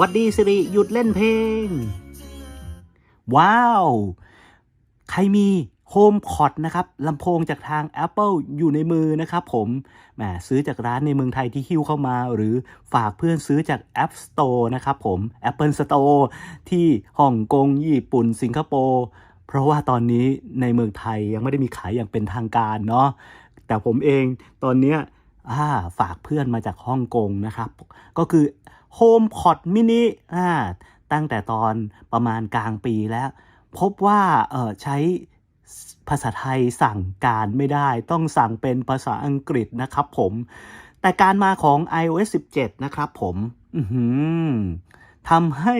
วัดดีสิริหยุดเล่นเพลง ว้าว ใครมีโฮมพอดนะครับลำโพงจากทาง Apple อยู่ในมือนะครับผมแหมซื้อจากร้านในเมืองไทยที่ฮิ้วเข้ามา หรือฝากเพื่อนซื้อจาก App Store นะครับผม Apple Store ที่ฮ่องกงญี่ปุ่น สิงคโปร์เพราะว่าตอนนี้ในเมืองไทยยังไม่ได้มีขายอย่างเป็นทางการเนาะแต่ผมเองตอนเนี้ยฝากเพื่อนมาจากฮ่องกงนะครับ ก็คือ HomePod mini อ่าตั้งแต่ตอนประมาณกลางปีแล้ว พบว่าเออใช้ภาษาไทยสั่งการไม่ได้ ต้องสั่งเป็นภาษาอังกฤษนะครับผมแต่การมาของ iOS 17 นะครับผมอื้อหือทำให้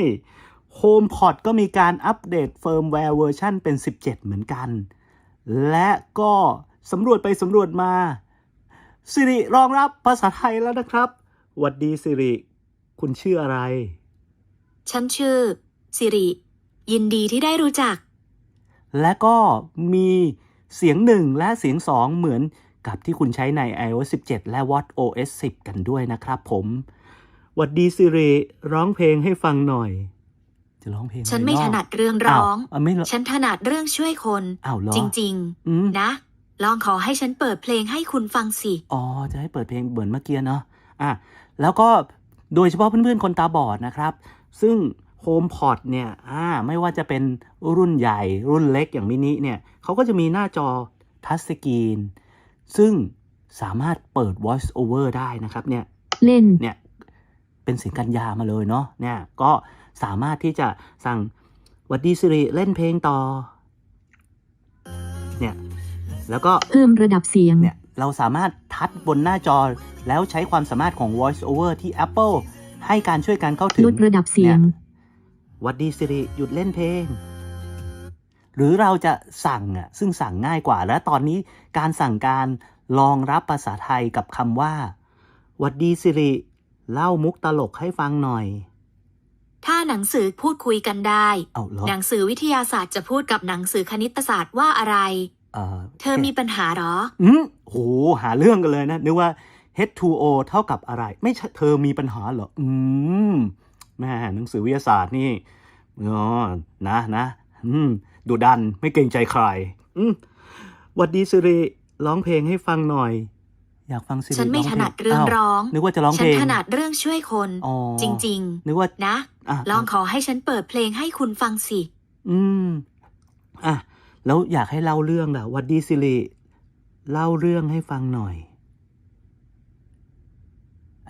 HomePod ก็มีการอัปเดตเฟิร์มแวร์เวอร์ชันเป็น 17 เหมือนกัน และก็สำรวจไปสำรวจมาสิริรองรับภาษาไทยแล้วนะครับหวัดดีสิริ คุณชื่ออะไร ฉันชื่อ สิริ ยินดีที่ได้รู้จัก และก็มีเสียงหนึ่งและเสียงสองเหมือนกับที่คุณใช้ใน iOS 17 และ watchOS 10 กันด้วยนะครับผมหวัดดีสิริร้องเพลงให้ฟังหน่อย จะร้องเพลงฉันไม่อะถรนัเนาะดเรื่องร้องาวาวไม่เหรอ ฉันถนัดเรื่องช่วยคน อ้าวเหรอจริง อืม ๆ นะ ลองขอให้ฉันเปิดเพลงให้คุณฟังสิ อ๋อ จะให้เปิดเพลงเหมือนเมื่อกี้เนาะอะแล้วก็ โดยเฉพาะเพื่อนๆคนตาบอดนะครับ ซึ่ง HomePod เนี่ยอ่าไม่ว่าจะเป็นรุ่นใหญ่รุ่นเล็กอย่างมินิเนี่ยเขาก็จะมีหน้าจอทัชสกรีนซึ่งสามารถเปิด voice over ได้นะครับเนี่ยเล่นเนี่ยเป็นเสียงกัญญามาเลยเนาะเนี่ยก็สามารถที่จะสั่งหวัดดีสิริเล่นเพลงต่อเนี่ยแล้วก็เพิ่มระดับเสียงเนี่ยเราสามารถทัดบนหน้าจอ แล้วใช้ความสามารถของ Voice Over ที่ Apple ให้การช่วยการเข้าถึงลดระดับเสียงหวัดดีสิริหยุดเล่นเพลง หรือเราจะสั่งอะซึ่งสั่งง่ายกว่า และตอนนี้การสั่งการรองรับภาษาไทยกับคำว่าหวัดดีสิริ เล่ามุกตลกให้ฟังหน่อยถ้าหนังสือพูดคุยกันได้เอาเหรอหนังสือวิทยาศาสตร์จะพูดกับหนังสือคณิตศาสตร์ว่าอะไรเอ่อเธอมีปัญหาเหรอ อืมโห หาเรื่องกันเลยนะ นึกว่า H2O เท่ากับอะไร ไม่ใช่เธอมีปัญหาเหรอ อืมแม่หนังสือวิทยาศาสตร์นี่อ๋อนะนะอืมดูดันไม่เกรงใจใคร อืมหวัดดีสิริร้องเพลงให้ฟังหน่อย อยากฟังสิริฉันไม่ร้ถพลนัดเรื่องาวร้อง นึกว่าจะร้องฉัเพลงถนัดเรื่องช่วยคนอ๋อจริงนึกว่าๆนะอะลองขอให้ฉันเปิดเพลงให้คุณฟังสิ อืมอะแล้วอยากให้เล่าเรื่องล่ะหวัดดีสิริเล่าเรื่องให้ฟังหน่อย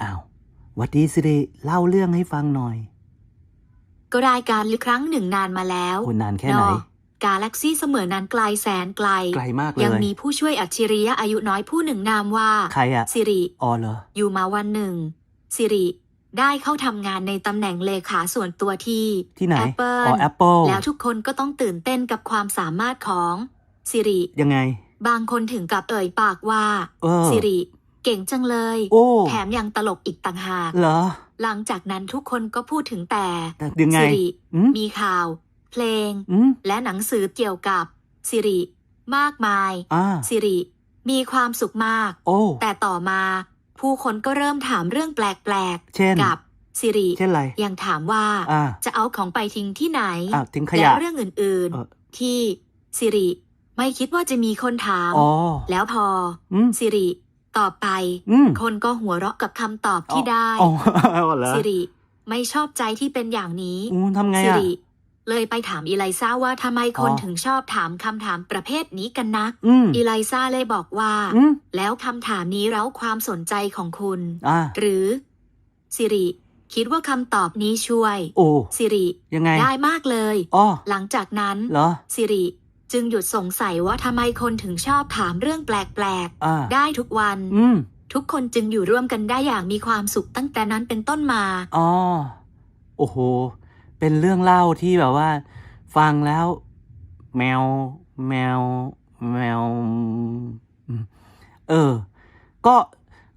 อ้าวหวัดดีสิริเล่าเรื่องให้ฟังหน่อย ก็รายการหรือครั้งหนึ่งนานมาแล้วโอ้นานแค่ไหนเาะกาแล็กซี่เสมือนนั้นไกลแสนไกล ไกลมากเลย ยังมีผู้ช่วยอัจฉริยะอายุน้อยผู้หนึ่งนามว่า ใครอะสิริ อ๋อเหรอ อยู่มาวันหนึ่ง สิริ ได้เข้าทำงานในตำแหน่งเลขาส่วนตัวที่ที่ไหน Apple อ๋อ Apple แล้วทุกคนก็ต้องตื่นเต้นกับความสามารถของสิริ ยังไง บางคนถึงกับเอ่ยปากว่า เออ สิริ เก่งจังเลย โอ้ แถมยังตลกอีกต่างหาก เหรอ หลังจากนั้นทุกคนก็พูดถึงแต่แต่ยังไงสิริ อืมมีข่าว เพลง อืมและหนังสือเกี่ยวกับสิริ มากมาย อ่าสิริ มีความสุขมาก โอ้ แต่ต่อมา ผู้คนก็เริ่มถามเรื่องแปลกเช่น ๆ กับสิริ เช่นอะไร ยังถามว่าอ่า จะเอาของไปทิ้งที่ไหน อ่าทิ้งขและยะ เรื่องอื่นเออ ๆ ที่สิริ ไม่คิดว่าจะมีคนถาม อ๋อ แล้วพอ อืม สิริ ตอบไป อืมคนก็หัวเราะกับคำตอบที่ได้ อ๋อเหรอสิริไม่ชอบใจที่เป็นอย่างนี้อืมทำไงสิอะ ริเลยไปถามอีไลซ่าว่าทำไมคนอ๋อ ถึงชอบถามคำถามประเภทนี้กันนะอืมอีไลซ่าเลยบอกว่า อืมแล้วคำถามนี้เร้าความสนใจของคุณ อ่าหรือ สิริ คิดว่าคำตอบนี้ช่วย โอ้สิริ ยังไงได้มากเลย อ๋อหลังจากนั้น เหรอ สิริ จึงหยุดสงสัยว่าทำไมคนถึงชอบถามเรื่องแปลกอ่าๆ ได้ทุกวัน อืมทุกคนจึงอยู่ร่วมกันได้อย่างมีความสุขตั้งแต่นั้นเป็นต้นมา อ๋อโอ้โห เป็นเรื่องเล่าที่แบบว่า ฟังแล้ว แมว แมว แมวอืมเออ ก็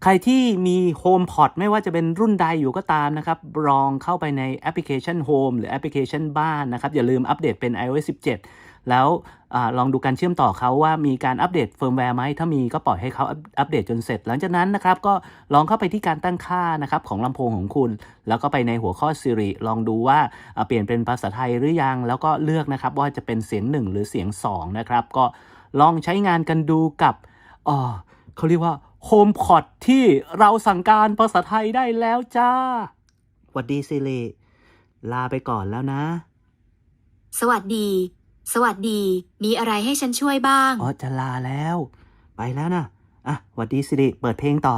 ใครที่มี HomePod ไม่ว่าจะเป็นรุ่นใดอยู่ก็ตามนะครับ ลองเข้าไปในแอปพลิเคชัน Home หรือแอปพลิเคชันบ้านนะครับ อย่าลืมอัปเดตเป็น iOS 17 แล้วอาลองดูการเชื่อมต่อเขาว่ามีการอัปเดตเฟิร์มแวร์ไหมถ้ามีก็ปล่อยให้เขาอัปอัปเดตจนเสร็จ หลังจากนั้นนะครับก็ลองเข้าไปที่การตั้งค่านะครับของลำโพงของคุณ แล้วก็ไปในหัวข้อ Siri ลองดูว่าอ่าเปลี่ยนเป็นภาษาไทยหรือยัง แล้วก็เลือกนะครับว่าจะเป็นเสียง 1 หรือเสียง2นะครับก็ลองใช้งานกันดูกับเอ่อเขาเรียกว่า HomePod ที่เราสั่งการภาษาไทยได้แล้วจ้าสวัสดีซิริลาไปก่อนแล้วนะ สวัสดี สวัสดี มีอะไรให้ฉันช่วยบ้าง อ๋อจะลาแล้ว ไปแล้วนะอะสวัสดีสิริเปิดเพลงต่อ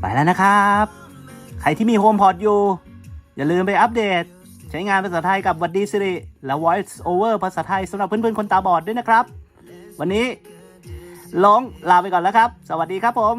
ไปแล้วนะครับ ใครที่มีโฮมพอดอยู่ อย่าลืมไปอัปเดต ใช้งานภาษาไทยกับหวัดดีสิริและ Voice Over ภาษาไทยสำหรับเพื่อนๆ คนตาบอดด้วยนะครับ วันนี้ลงลาไปก่อนแล้วครับ สวัสดีครับผม